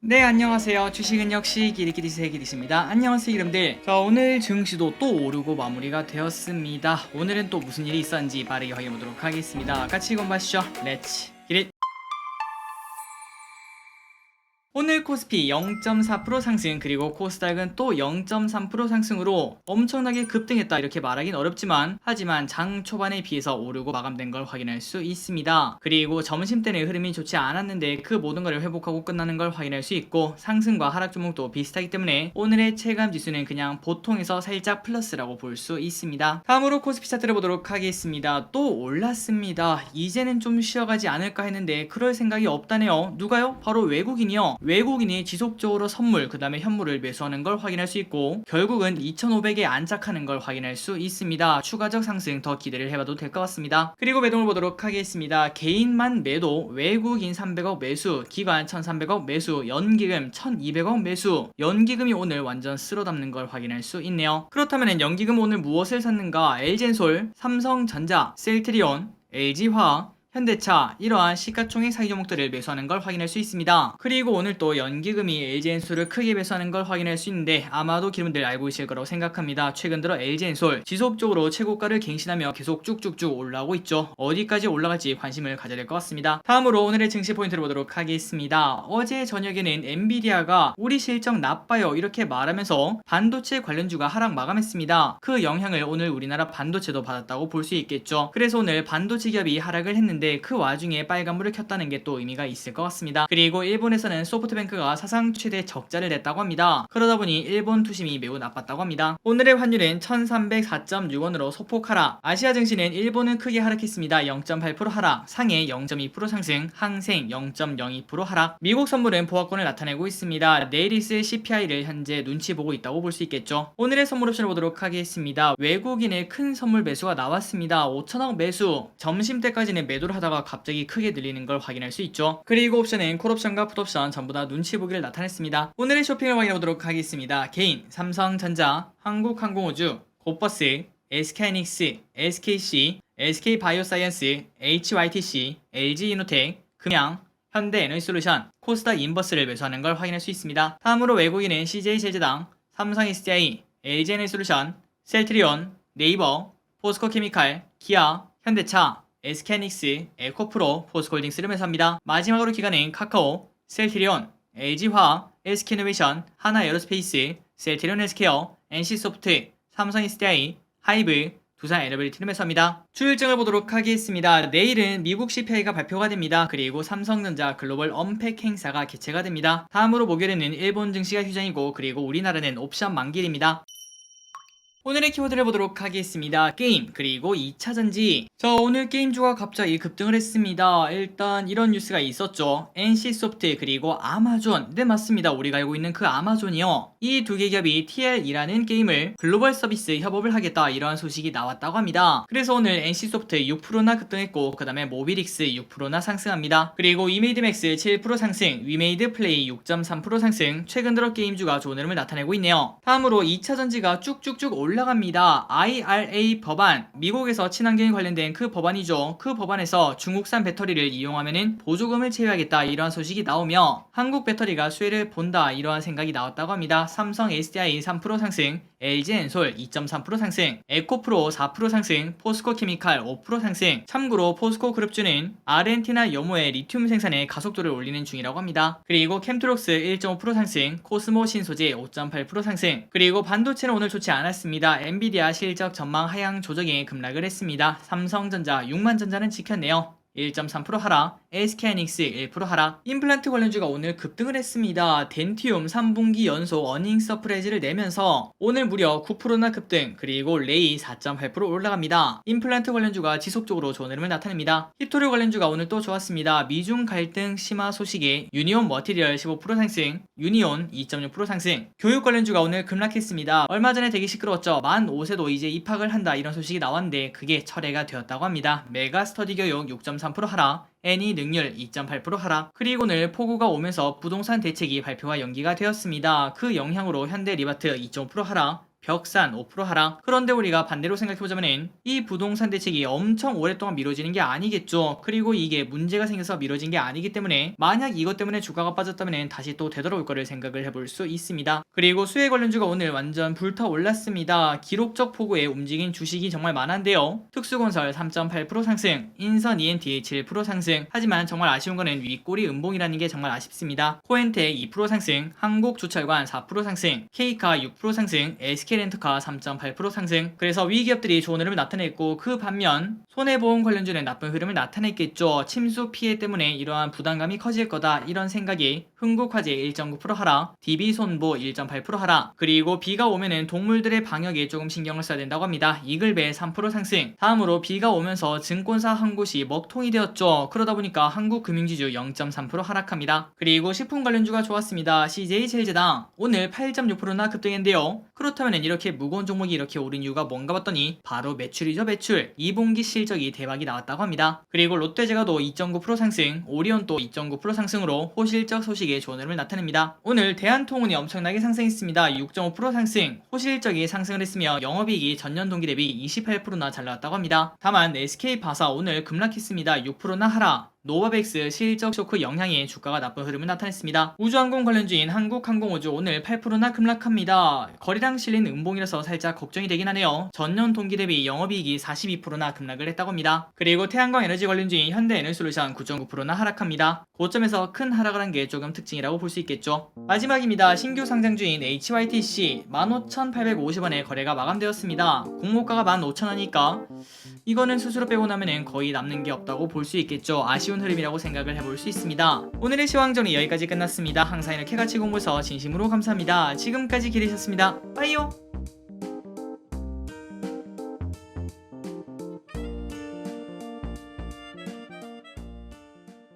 네 안녕하세요. 주식은 역시 기리기리 세기리십니다. 안녕하세요 이름들. 자 오늘 증시도 또 오르고 마무리가 되었습니다. 오늘은 또 무슨 일이 있었는지 빠르게 확인해보도록 하겠습니다. 같이 공부하시죠. 렛츠 오늘 코스피 0.4% 상승 그리고 코스닥은 또 0.3% 상승으로 엄청나게 급등했다 이렇게 말하긴 어렵지만 하지만 장 초반에 비해서 오르고 마감된 걸 확인할 수 있습니다. 그리고 점심 때는 흐름이 좋지 않았는데 그 모든 것을 회복하고 끝나는 걸 확인할 수 있고 상승과 하락 종목도 비슷하기 때문에 오늘의 체감 지수는 그냥 보통에서 살짝 플러스라고 볼 수 있습니다. 다음으로 코스피 차트를 보도록 하겠습니다. 또 올랐습니다. 이제는 좀 쉬어가지 않을까 했는데 그럴 생각이 없다네요. 누가요? 바로 외국인이요. 외국인이 지속적으로 선물 그 다음에 현물을 매수하는 걸 확인할 수 있고 결국은 2,500에 안착하는 걸 확인할 수 있습니다. 추가적 상승 더 기대를 해봐도 될 것 같습니다. 그리고 매동을 보도록 하겠습니다. 개인만 매도 외국인 300억 매수 기관 1,300억 매수 연기금 1,200억 매수 연기금이 오늘 완전 쓸어 담는 걸 확인할 수 있네요. 그렇다면 연기금 오늘 무엇을 샀는가 엘젠솔, 삼성전자, 셀트리온, LG화학 현대차 이러한 시가총액 사기 종목들을 매수하는 걸 확인할 수 있습니다. 그리고 오늘 또 연기금이 LG엔솔을 크게 매수하는 걸 확인할 수 있는데 아마도 기분들 알고 계실 거라고 생각합니다. 최근 들어 LG엔솔 지속적으로 최고가를 갱신하며 계속 쭉쭉쭉 올라오고 있죠. 어디까지 올라갈지 관심을 가져야 될 것 같습니다. 다음으로 오늘의 증시 포인트를 보도록 하겠습니다. 어제 저녁에는 엔비디아가 우리 실적 나빠요 이렇게 말하면서 반도체 관련주가 하락 마감했습니다. 그 영향을 오늘 우리나라 반도체도 받았다고 볼 수 있겠죠. 그래서 오늘 반도체 기업이 하락을 했는데 그 와중에 빨간불을 켰다는 게 또 의미가 있을 것 같습니다. 그리고 일본에서는 소프트뱅크가 사상 최대 적자를 냈다고 합니다. 그러다 보니 일본 투심이 매우 나빴다고 합니다. 오늘의 환율은 1304.6원으로 소폭 하락. 아시아 증시는 일본은 크게 하락했습니다. 0.8% 하락, 상해 0.2% 상승, 항생 0.02% 하락. 미국 선물은 보합권을 나타내고 있습니다. 있을 CPI를 현재 눈치 보고 있다고 볼 수 있겠죠. 오늘의 선물 옵션을 보도록 하겠습니다. 외국인의 큰 선물 매수가 나왔습니다. 5천억 매수. 점심 때까지는 매도 를 하다가 갑자기 크게 늘리는 걸 확인할 수 있죠. 그리고 옵션은 콜옵션과 풋옵션 전부 다 눈치 보기를 나타냈습니다. 오늘의 쇼핑을 확인해 보도록 하겠습니다. 개인, 삼성전자, 한국항공우주, 고버스, SK하이닉스, SKC, SK바이오사이언스, HYTC, LG이노텍, 금양, 현대에너지솔루션, 코스닥 인버스를 매수하는 걸 확인할 수 있습니다. 다음으로 외국인은 CJ제재당, 삼성SDI, LG에너지솔루션, 셀트리온, 네이버, 포스코케미칼, 기아, 현대차, SK하이닉스, 에코프로, 포스코홀딩스를 매수합니다. 마지막으로 기관은 카카오, 셀트리온, LG화학, SK이노베이션, 하나에어로스페이스, 셀트리온 헬스케어, NC소프트, 삼성SDI, 하이브, 두산 에너빌리티를 매수합니다. 주일증을 보도록 하겠습니다. 내일은 미국 CPI가 발표가 됩니다. 그리고 삼성전자 글로벌 언팩 행사가 개최가 됩니다. 다음으로 목요일에는 일본 증시가 휴장이고 그리고 우리나라는 옵션 만길입니다. 오늘의 키워드를 보도록 하겠습니다. 게임 그리고 2차전지 자 오늘 게임주가 갑자기 급등을 했습니다. 일단 이런 뉴스가 있었죠. NC소프트 그리고 아마존 네 맞습니다. 우리가 알고 있는 그 아마존이요. 이 두 개 기업이 TL이라는 게임을 글로벌 서비스 협업을 하겠다 이러한 소식이 나왔다고 합니다. 그래서 오늘 NC소프트 6%나 급등했고 그 다음에 모비릭스 6%나 상승합니다. 그리고 위메이드맥스 7% 상승, 위메이드 플레이 6.3% 상승 최근 들어 게임주가 좋은 흐름을 나타내고 있네요. 다음으로 2차전지가 쭉쭉쭉 올라 갑니다. IRA 법안 미국에서 친환경에 관련된 그 법안이죠. 그 법안에서 중국산 배터리를 이용하면은 보조금을 제외하겠다 이러한 소식이 나오며 한국 배터리가 수혜를 본다 이러한 생각이 나왔다고 합니다. 삼성 SDI 3% 상승, LG 엔솔 2.3% 상승, 에코프로 4% 상승, 포스코 케미칼 5% 상승. 참고로 포스코 그룹주는 아르헨티나 염호의 리튬 생산에 가속도를 올리는 중이라고 합니다. 그리고 캠트록스 1.5% 상승, 코스모 신소재 5.8% 상승. 그리고 반도체는 오늘 좋지 않았습니다. 엔비디아 실적 전망 하향 조정에 급락을 했습니다. 삼성전자 6만전자는 지켰네요. 1.3% 하락, SK하이닉스 1% 하락, 임플란트 관련주가 오늘 급등을 했습니다. 덴티움 3분기 연속 어닝 서프라이즈를 내면서 오늘 무려 9%나 급등, 그리고 레이 4.8% 올라갑니다. 임플란트 관련주가 지속적으로 좋은 흐름을 나타냅니다. 히토류 관련주가 오늘 또 좋았습니다. 미중 갈등 심화 소식에 유니온 머티리얼 15% 상승, 유니온 2.6% 상승, 교육 관련주가 오늘 급락했습니다. 얼마 전에 되게 시끄러웠죠. 만 5세도 이제 입학을 한다 이런 소식이 나왔는데 그게 철회가 되었다고 합니다. 메가 스터디 교육 6.3% 하락, 애니 능률 2.8% 하락, 그리고 오늘 폭우가 오면서 부동산 대책이 발표가 연기가 되었습니다. 그 영향으로 현대 리바트 2.5% 하락, 벽산 5% 하락. 그런데 우리가 반대로 생각해보자면은 이 부동산 대책이 엄청 오랫동안 미뤄지는 게 아니겠죠. 그리고 이게 문제가 생겨서 미뤄진 게 아니기 때문에 만약 이것 때문에 주가가 빠졌다면 다시 또 되돌아올 거를 생각을 해볼 수 있습니다. 그리고 수혜 관련주가 오늘 완전 불타 올랐습니다. 기록적 폭우에 움직인 주식이 정말 많은데요. 특수건설 3.8% 상승, 인선 ENT 7% 상승. 하지만 정말 아쉬운 거는 윗꼬리 음봉이라는 게 정말 아쉽습니다. 코엔텍 2% 상승, 한국조철관 4% 상승, K카 6% 상승, SK 렌터카 3.8% 상승. 그래서 위기업들이 좋은 흐름을 나타냈고 그 반면 손해보험 관련주는 나쁜 흐름을 나타냈겠죠. 침수 피해 때문에 이러한 부담감이 커질 거다 이런 생각이 흥국화재 1.9% 하락, DB손보 1.8% 하락, 그리고 비가 오면은 동물들의 방역에 조금 신경을 써야 된다고 합니다. 이글배 3% 상승. 다음으로 비가 오면서 증권사 한 곳이 먹통이 되었죠. 그러다 보니까 한국금융지주 0.3% 하락합니다. 그리고 식품 관련주가 좋았습니다. CJ제일제당 오늘 8.6%나 급등했는데요. 그렇다면 이렇게 무거운 종목이 이렇게 오른 이유가 뭔가 봤더니 바로 매출이죠 매출. 2분기 실적이 대박이 나왔다고 합니다. 그리고 롯데제과도 2.9% 상승, 오리온도 2.9% 상승으로 호실적 좋은 흐름을 나타냅니다. 오늘 대한통운이 엄청나게 상승했습니다. 6.5% 상승, 호실적이 상승을 했으며 영업이익이 전년 동기 대비 28%나 잘 나왔다고 합니다. 다만 SK바사 오늘 급락했습니다. 6%나 하락. 노바백스 실적 쇼크 영향에 주가가 나쁜 흐름을 나타냈습니다. 우주항공 관련주인 한국항공우주 오늘 8%나 급락합니다. 거리랑 실린 음봉이라서 살짝 걱정이 되긴 하네요. 전년 동기 대비 영업이익이 42%나 급락을 했다고 합니다. 그리고 태양광 에너지 관련주인 현대에너지솔루션 9.9%나 하락합니다. 고점에서 큰 하락을 한 게 조금 특징이라고 볼 수 있겠죠. 마지막입니다. 신규 상장주인 HYTC 15,850원에 거래가 마감되었습니다. 공모가가 15,000원이니까 이거는 수수료 빼고 나면은 거의 남는 게 없다고 볼 수 있겠죠. 아쉬운 흐름이라고 생각을 해볼 수 있습니다. 오늘의 시황전이 여기까지 끝났습니다. 항상 이렇게 같이 공부해서 진심으로 감사합니다. 지금까지 기대셨습니다. 빠이요!